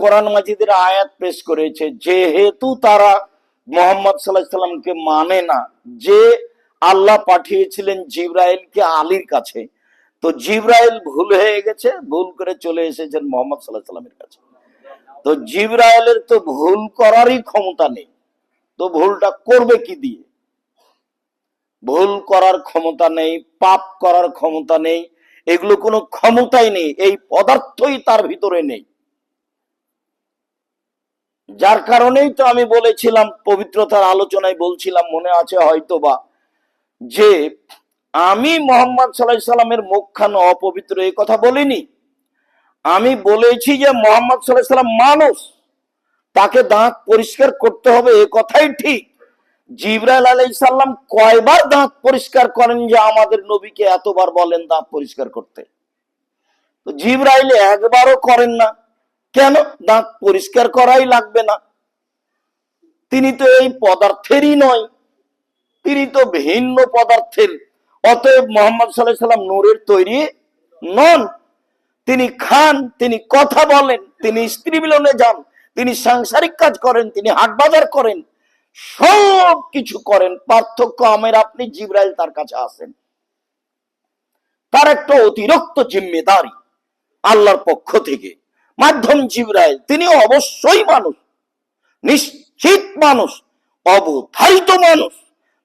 কোরআন মাজিদের আয়াত পেশ করেছে, যেহেতু তারা মোহাম্মদ সাল্লাহ সাল্লামকে মানে না, যে আল্লাহ পাঠিয়েছিলেন জিব্রাইলকে আলীর কাছে, তো জিব্রাইল ভুল হয়ে গেছে, ভুল করে চলে এসেছেন মোহাম্মদ সাল্লাহ সাল্লামের কাছে। তো জিব্রাইলের তো ভুল করারই ক্ষমতা নেই, তো ভুলটা করবে কি দিয়ে? ভুল করার ক্ষমতা নেই, পাপ করার ক্ষমতা নেই, এগুলো কোনো ক্ষমতাই নেই, এই পদার্থই তার ভিতরে নেই। যার কারণেই তো আমি বলেছিলাম, পবিত্রতার আলোচনায় বলছিলাম, মনে আছে হয়তোবা, যে আমি মোহাম্মদ সাল্লাহ সাল্লামের মুখখানা অপবিত্র এই কথা বলিনি। আমি বলেছি যে মোহাম্মদ সাল্লাহ সাল্লাম মানুষ। তাকে দাঁত পরিষ্কার করতে হবে, এ কথাই ঠিক। জিব্রাইল আলাই সাল্লাম কয়বার দাঁত পরিষ্কার করেন যে আমাদের নবীকে এতবার বলেন দাঁত পরিষ্কার করতে? জিব্রাইল একবারও করেন না। কেন? দাঁত পরিষ্কার করাই লাগবে না। তিনি তো এই পদার্থেরই নয়। তিনি তো ভিন্ন পদার্থের। অতএব মোহাম্মদ সাল্লাহ সাল্লাম নূরের তৈরি নন। তিনি খান, তিনি কথা বলেন, তিনি স্ত্রী মিলনে যান, তিনি সাংসারিক কাজ করেন, তিনি হাট বাজার করেন, সব কিছু করেন। পার্থক্য আমের, আপনি জিব্রাইল তার কাছে আসেন তার একটা অতিরিক্ত জিম্মেদারি আল্লাহর পক্ষ থেকে। মাধ্যম জিব্রাইল তিনি অবশ্যই মানুষ, নিশ্চিত মানুষ, অবধারিত মানুষ।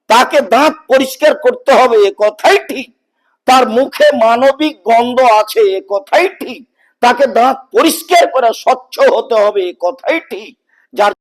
তাকে দাঁত পরিষ্কার করতে হবে, এ কথাই ঠিক। তার মুখে মানবিক গন্ধ আছে, এ কথাই ঠিক। তাকে দাঁত পরিষ্কার করে স্বচ্ছ হতে হবে, এ কথাই ঠিক। যার